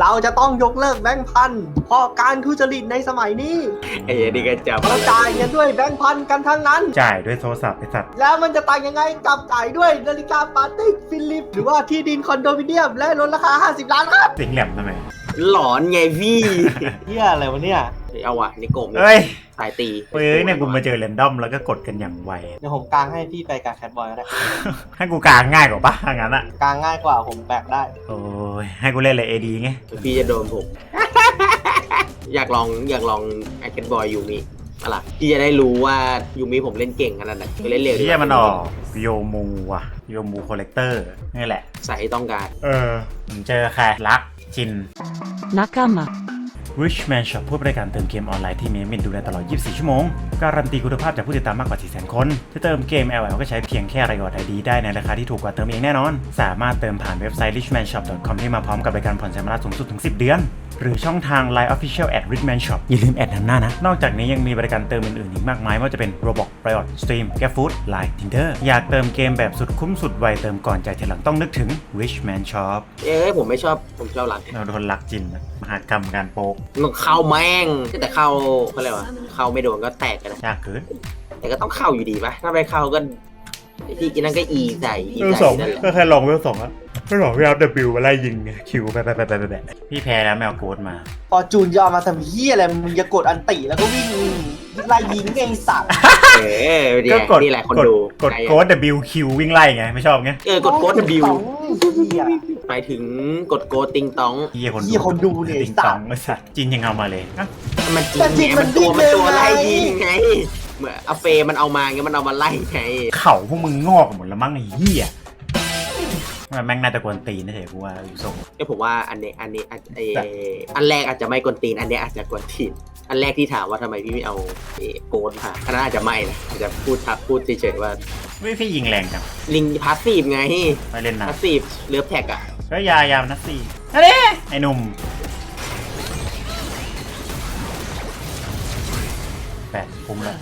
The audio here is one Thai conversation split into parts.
เราจะต้องยกเลิกแบงค์พันเพราะการทุจริตในสมัยนี้ไอ้เหี้ยนี่ก็จับเราจ่ายเงินด้วยแบงค์พันกันทั้งนั้น จ่ายด้วยโทรศัพท์ไอ้สัตว์แล้วมันจะต่างยังไงกับจ่ายด้วยนาฬิกาปาร์ตี้ฟิลิป หรือว่าที่ดินคอนโดมิเนียมและลดราคา 50 ล้านครับ เสิงแหลมทำไม หลอนไงพี่ เฮียอะไรวะเนี่ย เอาว่ะนิโกะเอ้ยสายตีเฮ้ยเนี่ยกูมาเจอแรนดอมแล้วก็กดกันอย่างไวเดี๋ยวผมกางให้พี่ไปกับแคทบอยก็ได้ ให้กูกลางง่ายกว่าปะถ้างั้นอะกางง่ายกว่าผมแบกได้ โอ้ยให้กูเล่นเลยเอดีไงพี่จะโดนผม อยากลองอยากลองไอเคนบอยยูมิอะไรพี่จะได้รู้ว่ายูมิผมเล่นเก่งขนาดไหนไปเล่นเร็วดีกเฮียว่ามันออกโยมูว่ะโยมูคอลเลกเตอร์นี่แหละ ใส่ต้องการ เออผมเจอใครรักจิน仲間 Richman Shop ผู้บริการเติมเกมออนไลน์ที่มีมินดูแลตลอด 24 ชั่วโมง การันตีคุณภาพจากผู้ติดตามมากกว่า 400,000 คนจะเติมเกม LL ก็ใช้เพียงแค่รายอดไอดีได้ในราคาที่ถูกกว่าเติมเองแน่นอน สามารถเติมผ่านเว็บไซต์ richmanshop.com ที่มาพร้อมกับบริการผ่อนชำระสูงสุดถึง 10 เดือน หรือช่องทาง Line Official at Richman Shop อย่าลืมแอดนำหน้านะ นอกจากนี้ยังมีบริการเติมอื่นๆอีกมากมายไม่ว่าจะเป็น Roblox Riot Stream GrabFood Line Tinder อยากเติมเกมแบบสุดคุ้มสุดไวเติมก่อนจ่ายทีหลังต้องนึกถึง Richman Shop เอ้ยผมไม่ชอบผมชอบรักเราโดนลักจินนะมหากรรมการโป๊กต้องเข้าแม่งแต่เข้าเขาเรียกว่าเข้าไม่โดนก็แตกกันนะยากเกินแต่ก็ต้องเข้าอยู่ดีปะถ้าไม่เข้าก็ไอ้ที่กินนั่นก็อีใส่อีเวลใส่สองนั่นแหละก็แค่ลองเวลสองอะ ก็หลอกพี่อัพเดบิวมาไล่ยิงไงคิวไปไปไปไปไปไปพี่แพ้แล้วแมวโกดมาพอจูนจะเอามาทำเฮียอะไรมึงจะกดอันติแล้วก็วิ่งไล่ยิงไงไอ้สัตว์เออนี่ก็แหละกดนี่แหละคนกดดูกดโกด W Q วิ่งไล่ไงไม่ชอบไงเออกดโค้ดบิวสองเฮียหมายถึงกดโกดติงตองเฮียคนเหี้ยคนดูเนี่ยติงสัตตอว์งไอ้สัตว์จินยังเอามาเลยอะมันจริงแต่จริงไงมัมันนตัววิ่มันงตัวเร็วไล่ไงยิงไงเหมือนอาเฟมันเอามาไงมันเอามาไล่ไงเข่าพวกมึงงอกหมดแล้วมั้งไอ้เหี้ยมัน แม่งน่าจะกวนตีนนะเถอะกูว่าอยู่ทรงเอ้ยผมว่าอันนี้อันนี้อันเอออันแรกอาจจะไม่กวนตีน อันนี้อาจจะกวนตีน อันแรกที่ถามว่าทำไมพี่ไม่เอาเอ่อโกดมาอันนั้นอาจจะไม่นะอาจจะพูดทักพูดเฉยๆว่า ไม่พี่ยิงแรงจังลิงพาสซีฟไงไม่เล่นนะพาสซีฟเลือแท็กอะก็ยายามนัดสี่อะไรไอ้หนุ่มแปดคุ้มแล้ว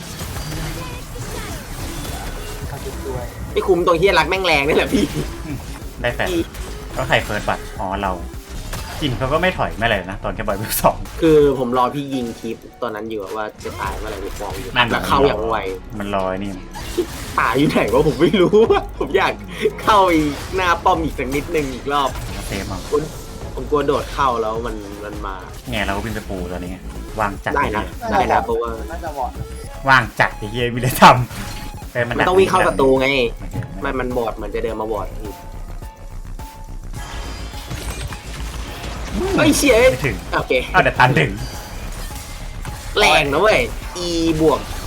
ไม่คุ้มตรงที่รักแม่งแรงนี่แหละพี่ ได้แปดก็ใครเฟิร์สบัตรอ๋อเราจินเขาก็ไม่ถอยไม่อะไรนะตอนแค่บอยเวลสองคือผมรอพี่ยิงคลิปตอนนั้นอยู่ว่าจะตายเมื่อไหร่ผมมองอยู่นั่นแล้วเข้าอย่างไวมันลอยนี่ตายอยู่ไหนวะผมไม่รู้ ผมอยากเข้าอีกหน้าป้อมอีกสักนิดนึงอีกรอบเซฟเอาผมกลัวโดดเข้าแล้วมันมันมาไงเราก็บินไปปูตอนนี้ไงวางจัดได้ไอ้นะเหี้ยได้นะเพราะว่าน่าจะบอดวางจัดไอ้เหี้ยมีอะไรทำแต่มันดักต้องวิ่งเข้าประตูไงไม่มันมันบอดเหมือนจะเดินมาบอดอีก เฮ้ยเชี่ยไม่ถึง โอเค เอาเดี๋ยวตันถึงแรงนะเว้ย e บวก q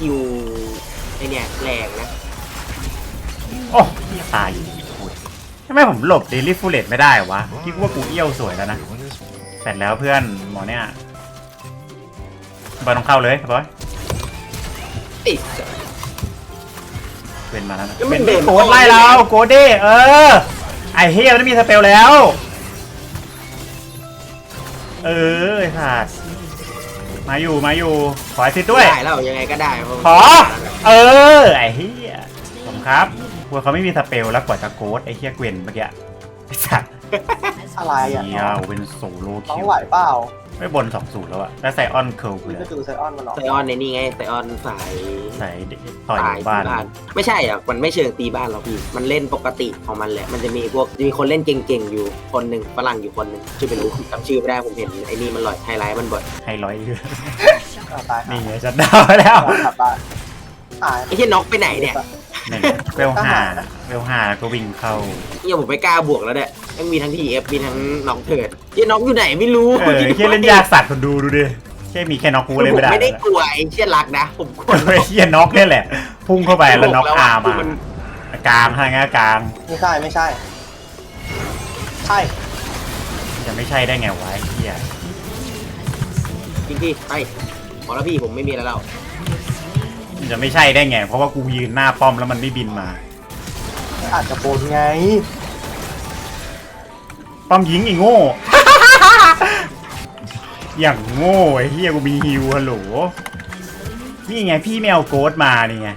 ไอเนี่ย แรงนะ โอ้ตายอยู่ดีพูดทำไมผมหลบเดลิฟูเลตไม่ได้วะคิดว่ากูเอี้ยวสวยแล้วนะเสร็จแล้วเพื่อนหมอเนี่ยบอลต้องเข้าเลยบอยไอ้สัสเป็นมาแล้วนะแล้วมันเป็นเดินโกดไล่เราโกดดิเออไอเฮียมันมีสเปลแล้ว เออไอ้สัสมาอยู่มาอยู่ขอไอซิดด้วย ได้แล้วยังไงก็ได้เพราะขอ เออ ไอเฮียผมครับกลัวเขาไม่มีสเปลแล้วกว่าจะโกดไอเฮียเกวนเมื่อกี้ไอสัตว์อะไรอะเฮียเป็นโซโลต้อคิงวไหวเปล่า ไม่บนสองสูตรแล้วอะแล้วใส่ออนเคิลกูพี่เลยไปดูไซออนมันหรอไซออนในนี่ไงไซออนสายใส่ต่อยสายอยู่บ้าน ไม่ใช่อะมันไม่เชิงตีบ้านหรอกพี่มันเล่นปกติของมันแหละมันจะมีพวกมีคนเล่นเก่งๆอยู่คนหนึ่งฝรั่งอยู่คนหนึ่งชื่อไม่รู้จำชื่อไม่ได้ผมเห็นไอ้นี่มันลอยไฮไลท์มันบ่อยให้ร้อยเยอะอะตายนี่ไงจัดดาวแล้วกลับบ้านตายไอ้ที่น็อกไปไหนเนี่ย นี่เวลห้าเวลห้าแล้วก็วิ่งเข้า เนี่ยผมไม่กล้าบวกแล้วเนี่ยยังมีทั้งทีเอฟมีทั้งน็อกเถิดที่น็อกอยู่ไหนไม่รู้เออแค่เล่นยากสัตว์คนดูดูดิแค่มีแค่น็อกกูผมเล่นไม่ได้ไม่ได้กลัวไอ้เชี่ยรักนะ ผมกลัวเฮ้ยเฮียน็อกเนี่ยแหละ พุ่งเข้าไปแล้วน็อกอาร์มามันกลางทางงกลางไม่ใช่ไม่ใช่ ใช่ จะไม่ใช่ได้ไงวะไอ้เฮียจริงพี่ไปพอแล้วพี่ผมไม่มีแล้วแล้ว มันจะไม่ใช่ได้ไง เพราะว่ากูยืนหน้าป้อมแล้วมันไม่บินมา อาจจะโบนไง ป้อมยิงอีโง่ อย่างโง่ไอ้เฮียกูมีฮิวฮัลโหล นี่ไงพี่ไม่เอาโกดมานี่ไง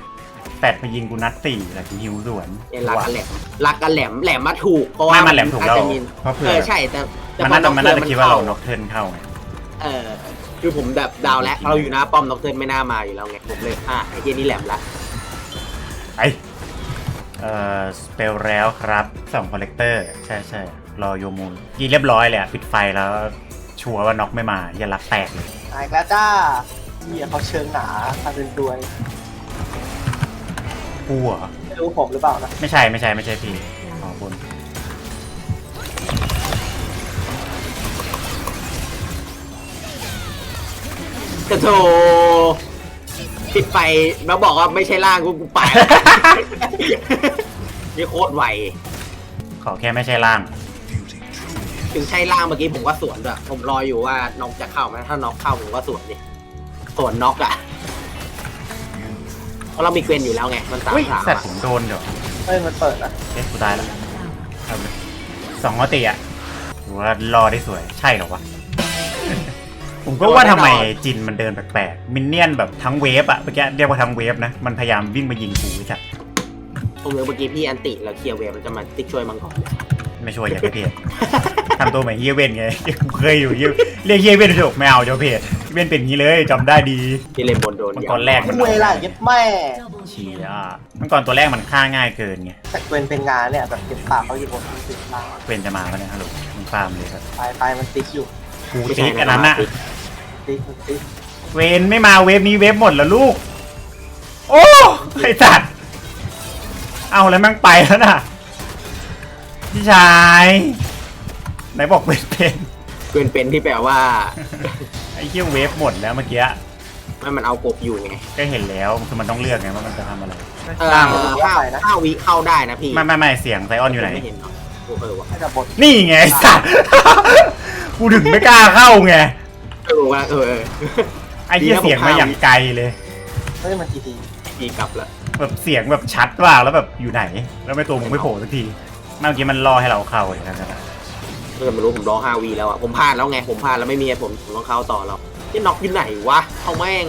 แปดมายิงกูนัดสี่แต่กูฮิวสวนเนี่ยรักกันแหลมรักกันแหลมแหลมมาถูกเพราะว่าไม่มันแหลมถูกอาจแล้วจะมีเพราะเผื่เอออใช่แต่แต่มันพอน่าจะมันน่าจะน็อกเทิร์นคิดว่าเราเข้น็อกเทิร์นเข้าไง เออ คือผมแบบดาวแล้วเราอยู่หน้าป้อมน็อกเทิร์นไม่น่ามาอยู่แล้วไงผมเลยอะไอ้เหี้ยนี่แหลมละไอเอ่อสเปลแล้วครับสองคอลเลกเตอร์ใช่ใช่รอโยมูลกีเรียบร้อยเลยอะปิดไฟแล้ว ชัวร์ว่าน็อกไม่มาอย่ารักแตกเลยหายแล้วจ้าเฮียเขาเชิงหนาทำเป็นรวยกูเหรอไม่รู้ผมหรือเปล่านะ ไม่ใช่ไม่ใช่ไม่ใช่พี่อ๋อบน แต่โธปิดไฟแล้วบอกว่าไม่ใช่ล่างกูกูไป นี่โคตรไว ขอแค่ไม่ใช่ล่าง ถึงใช่ล่างเมื่อกี้ผมก็สวนด้วยผมรออยู่ว่าน้องจะเข้าไหมถ้าน้องเข้าผมก็สวนดิสวนน็อกอะเพราะเรามีเกวนอยู่แล้วไง มันสามอุ้ยสามสัตว์อะผมโดนเดี๋ยวเฮ้ยมันเปิดนะเอ๊ะกูตายแล้วเอาเลยสองอติอะถือว่ารอได้สวย ใช่เหรอวะ ผมก็ว่าทำไมจินมันเดินแปลกๆ มินเนี่ยนแบบทั้งเวฟอะเมื่อกี้เรียกว่าทั้งเวฟนะ มันพยายามวิ่งมายิงกูจัดผมเลยเมื่อกี้พี่อันติแล้วเคลียร์เวฟมันจะมาติ๊กช่วยมังกรไม่ช่วยอย่าไปเพจทำตัวเหมือนเฮียเวนไงกูเคยอยู่เหี้ยเรียกเฮียเวนจบไม่เอาเจ้าเพจเวนเป็นอย่างนี้เลยจำได้ดีที่เล่นบนโดนมังยาวกรแรกมันคุยล่ะเย็บแม่เชียมังกรตัวแรกมันฆ่าง่ายเกินไงแต่เกวนเป็นงานเนี่ยแบบเก็บปากเขาอยู่บนติดล่างเวนจะมาปะเนี่ยฮัลโหลมึงฟาร์มเลยครับปลายปลายมันติ๊กอยู่ กูติ๊กอันนั้นน่ะติ๊กมันติ๊กเวนไม่มาเวฟนี้เวฟหมดแล้วลูก โอ้ไอ้สัตว์เอาแล้วแม่งไปแล้วน่ะ พี่ชาย ไหนบอกเวฟเป็นเกวนเป็นที่แปลว่าไอ้เหี้ยเวฟหมดแล้วเมื่อกี้ไม่มันเอากบอยู่ไงก็เห็นแล้วคือมันต้องเลือกไงว่ามันจะทำอะไรเออล่างห้าห้าวิเข้าได้นะพี่ไม่ไม่ไม่เสียงไซออนอยู่ไหนไม่เห็นเนาะโอ้ เออวะให้แต่บทนี่ไงไอ้สัตว์ กูถึงไม่กล้าเข้าไง เออวะเออเออไอ้เหี้ยเสียงมาอย่างไกลเลย เฮ้ยมันทีทีพี่กลับละแบบเสียงแบบชัดมากแล้วแบบอยู่ไหน แล้วไม่ตัวมึงไม่โผล่สักทีเมื่อกี้มันรอให้เราเข้าเลยนะครับเออไม่รู้ผมรอห้าวีแล้วอะผมพลาดแล้วไงผมพลาดแล้วไม่มีเหตุผลผมต้องเข้าต่อแล้วที่น็อกอยู่ไหนวะเอาแม่ง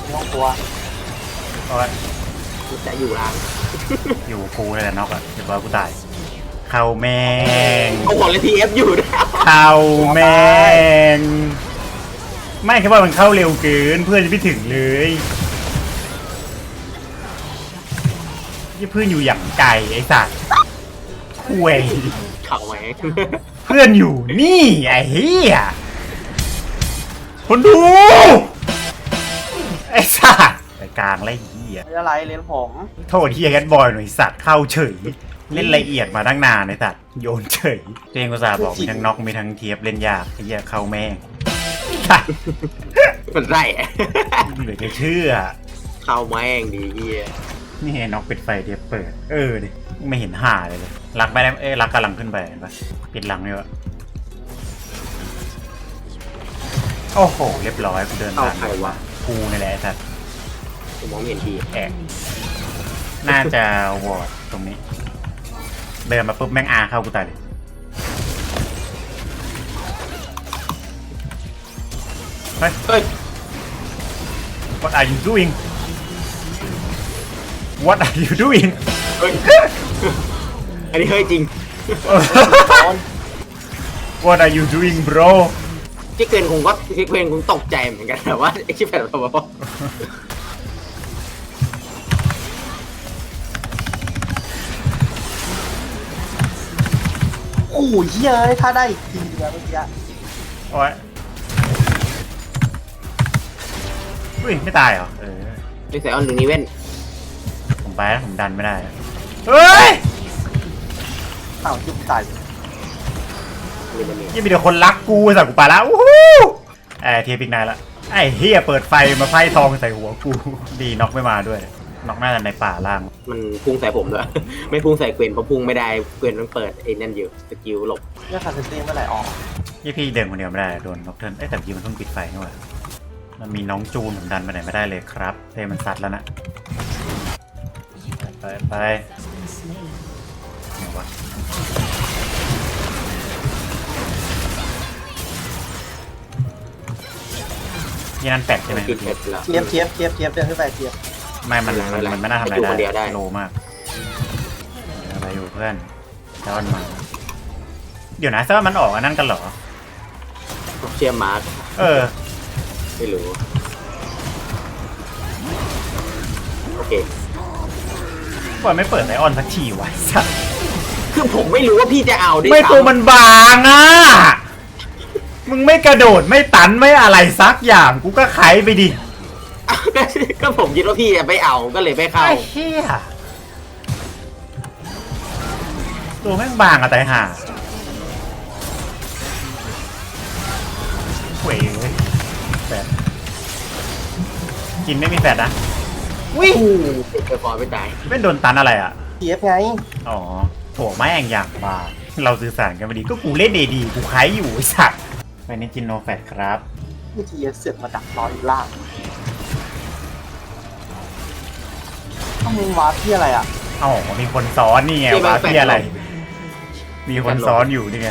ไม่ต้องกลัวเพราะว่าจะอยู่ล่างอยู่กูเลยแหละน็อกอะเดี๋ยวว่ากูตาย เข้าแม่งเอาของเลยทีเอฟอยู่นะเข้าแม่งไม่แค่ว่ามันเข้าเร็วเกินเพื่อนจะไม่ถึงเลยยี่เพื่อนอยู่อย่างไกลไอ้สัตว์ห่วยเข่าแม่งเพื่อนอยู่นี่ไอ้เหี้ยคนดูไอ้สัตว์ไปกลางไรเหี้ยไม่อะไรเลี้ยงผม โทษเฮียแคทบอยหน่อยสัตว์เข้าเฉย เล่นละเอียดมาตั้งนานไอ้สัตว์โยนเฉยเจงกุศาบอกมีทั้งน็อกมีทั้งเทียบเล่นยากไอ้เหี้ยเข้าแม่งสัตว์มันไรอะเหลือจะเชื่อเข้าแม่งดีเฮียนี่ไงน็อกปิดไฟเทียบเปิด เออดิไม่เห็นห่าเลยเลยรักไปได้เอ้ยรักกำลังขึ้นไปเห็นปะปิดหลังเลยวะโอ้โหเรียบร้อยกูเดินเข้าผ่านใครวะ กูนี่แหละไอ้สัตว์ผมมองไม่เห็นทีแอกน่าจะวอร์ดตรงนี้ เดินมาปุ๊บแม่งอาเข้ากูตายเลยเฮ้ย เฮ้ย What are you doing What are you doing เฮ้ยอันนี้เฮ้ยจริง What are you doing bro ที่เกวนคงก็ที่เกวนคงตกใจเหมือนกันแต่ว่าไอ้ที่แฟนเราบอก โอ้ยเฮ้ยถ้าได้อีกทีเดียวเมื่อกี้โอ้ยอุ้ยไม่ตายเหรอเออไม่ใส่ออนหนึ่งนี้เว้นผมไปแล้วผมดันไม่ได้เฮ้ยอ้าวจุดตายมีมันมียังมีแต่คนรักกูสักกูไปแล้วอู้หูไอ้เทียบอีกนายละไอ้เฮียเปิดไฟมาไฟทองใส่หัวกูดีน็อกไม่มาด้วย น็อกน่าจะในป่าล่าง มันพุ่งใส่ผมด้วย ไม่พุ่งใส่เกวนเพราะพุ่งไม่ได้เกวนมันเปิดไอ้นั่นอยู่สกิลหลบเรื่องคาเซนตี้เมื่อไหร่ออกยี่พี่เดินคนเดียวไม่ได้โดนน็อกเทิร์นเอ้ยแต่พี่มันเพิ่งปิดไฟนี่หว่ามันมีน้องจูนผมดันไปไหนไม่ได้เลยครับเทมันซัดแล้วนะไปไปไหนวะยี่นั่นแปดใช่ไหมกินเสร็จแล้วเทียบเทียบเทียบเทียบเดินขึ้นไปเทียบ ไม่มันมันมันไม่น่าทำอะไรอยู่ได้คนเดียวได้โลมากเดี๋ยวอะไรอยู่เพื่อนเจ้ามันมาเดี๋ยวนะเจ้ามันออกอันนั้นกันเหรอเชื่อมาร์คเออ ไม่รู้ โอเค ปล่อยไม่เปิดไลออนสักทีวะไอ้สัสคือผมไม่รู้ว่าพี่จะเอาด้วยไม่ซ้ำตัวมันบางอะ มึงไม่กระโดดไม่ตันไม่อะไรสักอย่าง กูก็ไขไปดิ ก็ก็ผมคิดว่าพี่จะไม่เอาก็เลยไม่เข้า ไอ้เหี้ยตัวแม่งบางอะแต่ห่าเว้ยแฟดกินไม่มีแฟดนะวิ่งเออฟอร์ไม่ตายไม่โดนตันอะไรอะเทียบไงอ๋อโถแม่งอย่างบาเราสื่อสารกันไม่ดีก็กูเล่นเดดีกูไขอยู่ไอ้สัตว์ไปนี่กินโนแฟดครับวิธีเสือกมาดักรออยู่ล่าง ต้องมึงวาร์ปที่อะไรอะอ๋อมีคนซ้อนนี่ไงวะพี่อะไร มีคนซ้อนอยู่นี่ไง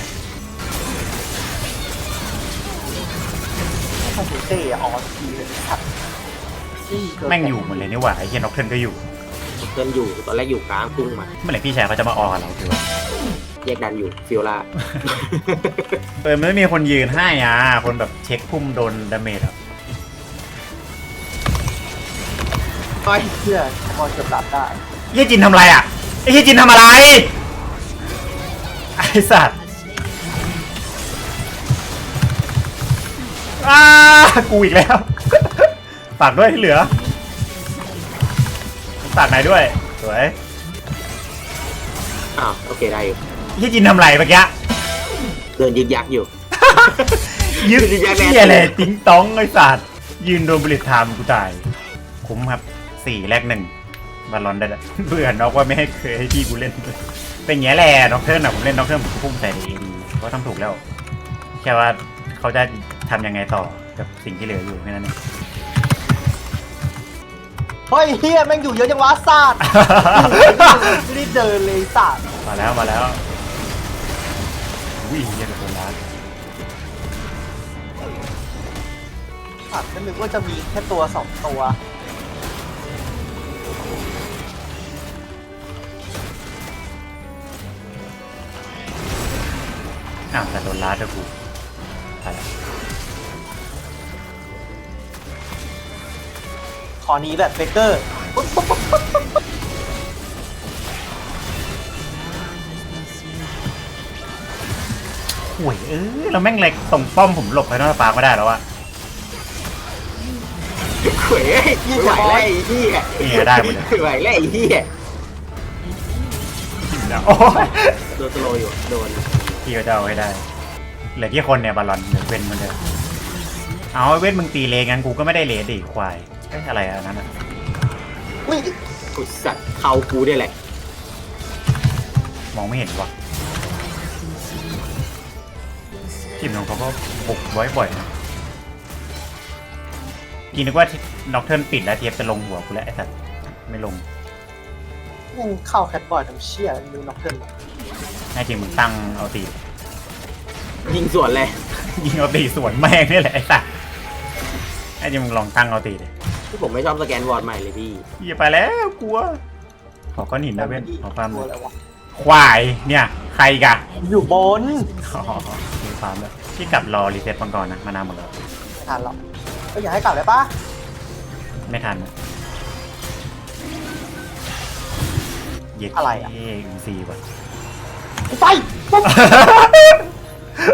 ถ้าเต้อะออนทีเลยครับแม่งอยู่หมดเลยนี่หว่าไอ้เฮียน็อกเทนก็อยู่เพื่อนอยู่ตอนแรกอยู่กลางพุ่งมาเมื่อไหร่พี่ชายเขาจะมาออกกับเราคือว่าแยกดันอยู่ฟิโอลาเออมันไม่มีคนยืนให้อะคนแบบเช็คพุ่มโดนดาเมจอะ โอ้ยเพื่อพอจะปรับได้เฮียจินทำอะไรอะไอ้เฮียจินทำอะไรไอ้สัตว์อ้ากูอีกแล้วฝากด้วยที่เหลือฝากไหนด้วยสวยอ้าวโอเคได้อยู่เฮียจินทำอะไรเมื่อกี้เดินยึกยักอยู่ ยึดยึดยักแน่เฮียเลยติ้งต้องไอ้สัตว์ยืนโดนบริษไทม์กูตายคุ้มครับ สี่แรกหนึ่งบอลลอนได้แล้วเบื่อนอกว่าไม่ให้เคยให้พี่กูเล่น เป็นอย่างเงี้ยแหละน็อกเทิร์นอะผมเล่นน็อกเทิร์นผมก็พุ่งใส่ในเอดีเขาทำถูกแล้ว แค่ว่าเขาจะทำยังไงต่อกับสิ่งที่เหลืออยู่แค่นั้นเองเฮ้ยเฮียแม่งอยู่เยอะจังวะซาดไม่ได้เดินเลยซาดมาแล้วมาแล้ววิ่งเยี่ยกับคนร้านซาดก็นึกว่าจะมีแค่ตัวสองตัว อ้าวแต่โดนล้าเถอะกูไปละขอนี้แบบเบเกอร์ปุ๊บปุ๊บปุ๊บปุ๊บห่วยเออแล้วแม่งเล็กตรงป้อมผมหลบไปนอกปากไม่ได้แล้วอะเขวยไม่ไหวแล้วไอ้เหี้ยนี่ได้หมดเลยไม่ไหวแล้วไอ้เหี้ยโอ้ยโดนสโลว์อยู่โดน พี่ก็จะเอาให้ได้ เหลือกี่คนเนี่ยบอลลอนเหลือเว้นมันเดียวเอาเว้นมึงตีเลงั้นกูก็ไม่ได้เลดิควายเอ้ยอะไรอะนั้นอะอุ้ยอุยสัตว์เขากูเนี่ยแหละ มองไม่เห็นวะทีมของเขาก็บุกไว้บ่อยนะกีนึกว่าน็อกเทิร์นปิดแล้วเทียบจะลงหัวกูแล้วไอ้สัตว์ไม่ลงยังเข้าแคทบอยทำเชี่ยดูน็อกเกิลแน่จริงมึงตั้งเอาตียิงสวนเลย ยิงเอาตีสวนแม่งนี่แหละไอ้สัตว์แน่จริงมึงลองตั้งเอาตีดิที่ผมไม่ชอบสแกนวอร์ดใหม่เลยพี่อย่าไปแล้วกลัว ขอก้อนหินนะเว้นขอความตัวอะไรวะควายเนี่ย ใครอีกอะอยู่บนอ๋อมีความแล้วพี่กลับรอรีเซ็ตมังกรนะมานานหมดแล้วไม่ทันหรอกก็อยากให้กลับเลยปะไม่ทันนะเย็ดอะไรอะเอ็มซีว่ะ ไปปุ๊บ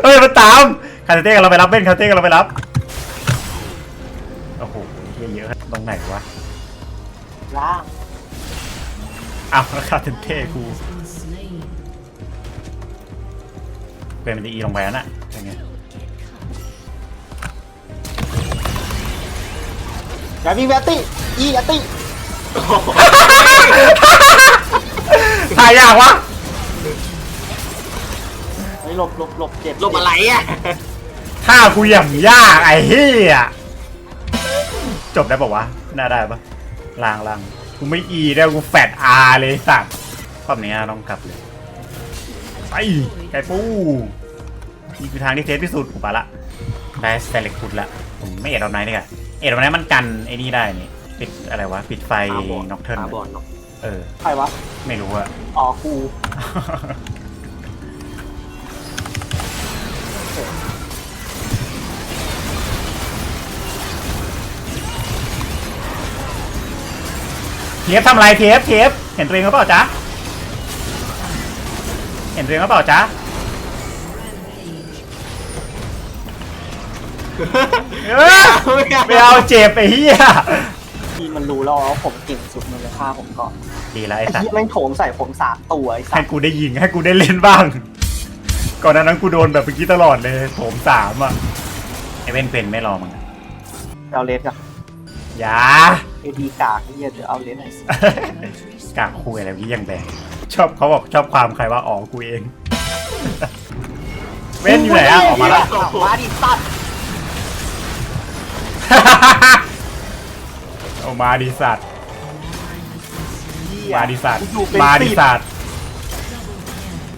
เฮ้ยมันตามคาเต้กันเราไปรับเว้นคาเต้กันเราไปรับโอ้โหเหี้ยเยอะตรงไหนวะล่างอ้าวคาเต้กูเป็นมันจะอีลงไปแล้วน่ะเป็นไงอย่ามีแวตตี้อีแวตตี้ถ่ายยากวะเฮ้ย หลบหลบหลบเจ็บลบอะไรอะถ้ากูอย่างยากไอ้เหี้ยจบได้ปะวะ น่าได้ปะลางลางกูไม่อีได้กูแฟดอาร์เลยสัตว์รอบนี้ต้องกลับเลย ไปไก่ปูนี่คือทางที่เซฟที่สุดกูไปละได้สเตเล็กฟุดละผมไม่เอ็ดเอาไนท์ดีกว่าเอ็ดเอาไนท์มันกันไอ้นี่ได้นี่ปิดอะไรวะ ปิดไฟตาบอดน็อกเทิร์นตาบอดเนาะเออ ใครวะ ไม่รู้อะอ๋อกู ทียบทำอะไรเทียบเทียบเห็นตัวเองหรือเปล่าจ๊ะเห็นตัวเองหรือเปล่าจ๊ะเอ้ยไม่เอาเจ็บไอ้เหี้ยที่มันรู้แล้วว่าผมเก่งสุดมันเลยฆ่าผมก่อนดีแล้วไอ้ไอ้สัตที่ว์แม่งโถมใส่ผมสามตัวไอ้สัให้ตว์กูได้ยิงให้กูได้เล่นบ้าง ก่อนหน้านั้นกูโดนแบบเมื่อกี้ตลอดเลยโถมสามอะไอ้เว้นเป็นไม่รอมึงอะเอาเลสกับอย่า เอดีกากไอ้เหี้ยเดี๋ยวเอาเลสหน่อยสิกากคุยอะไรพี่ยังแบงชอบเขาบอกชอบความใครว่าอ๋อกูเอง เว้นอยู่ไหนอะออกมาแล้วออกมาดิสัตว์ออกมาดิสัตว์เหี้ยมาดิสัตว์กูอยู่เป็นมาดิสิบสัตว์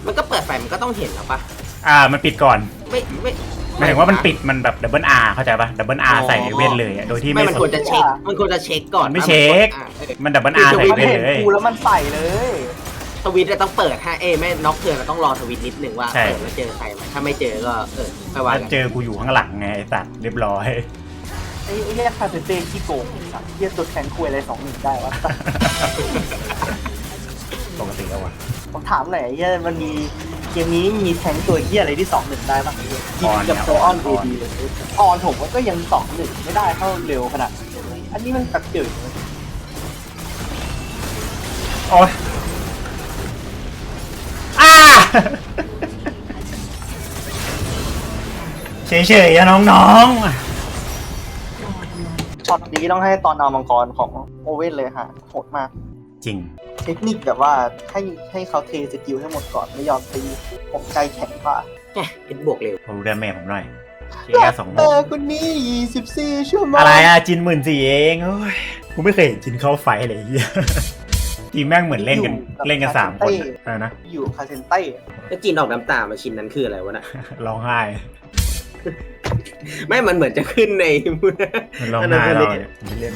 มันก็เปิดไฟมันก็ต้องเห็นแล้วปะอ่ามันปิดก่อน ไม่ไม่ หมายถึงว่ามันปิดมันแบบดับเบิลอาร์เข้าใจปะดับเบิลอาร์ใส่เว้นเลยอะโดยที่ไม่ไม่มันสควรน จะเช็ค มันควรจะเช็คก่อนไม่เช็ค อะเออมันดับเบิลอาร์ใส่มันเว้นเห็นเลย กูแล้วมันใส่เลย สวิตช์จะต้องเปิดฮะเอยไม่น็อกเธอเราต้องรอสวิตช์นิดนึงว่าใช่ เปิดแล้วเจอใครไหมถ้าไม่เจอก็เออค่อยว่าแล้วกันเจอกูอยู่ข้างหลังไงไอ้สัตว์เรียบร้อย ไอ้ไอ้เรียกคาเฟเต้ที่โกงไอ้สัตว์เรียกตัวแทนคุยอะไรสองหนึ่งได้วะปกติแล้ววะผมถามหน่อยไอ้เหี้ยมันมี เกมนี้มีแทงค์ตัวเหี้ยอะไรที่สองหนึ่งได้บ้างไอ้เหี้ยออนกับเนี่ยโซออนอเออนดีเลยออนผมว่าก็ยังสองหนึ่งไม่ได้เท่าเร็วขนาดนี้เลยอันนี้มันตัดเดือดโอ้ยอ้าเฉยๆอะน้องช็อตนี้ต้องให้ตอนเอามังกรของโอเว่นเลยฮะโหดมากๆจริง เทคนิคแบบว่าให้ให้เขาเทสกิลให้หมดก่อนไม่ยอมตีผมใจแข็งกว่าแหม่เอ็ดบวกเร็วผมรู้ได้แม่ผมหน่อยเชียร์สองโมเตงอคนนี้24ชั่วโมงอะไรอะจินหมื่นสี่เองโอ้ยกูไม่เคยเห็นจินเข้าไฟเลยไอ้เฮียทีมแม่งเหมือนเล่นกันเล่นกันสามคนอะอะไรนะอยู่คาเซนเต้แล้วจีนออกน้ำตามาชิ้นนั้นคืออะไรวะน่ะร้องไห้ ไม่มันเหมือนจะขึ้นในมันร้องไห้เราเนี่ยไม่เล่น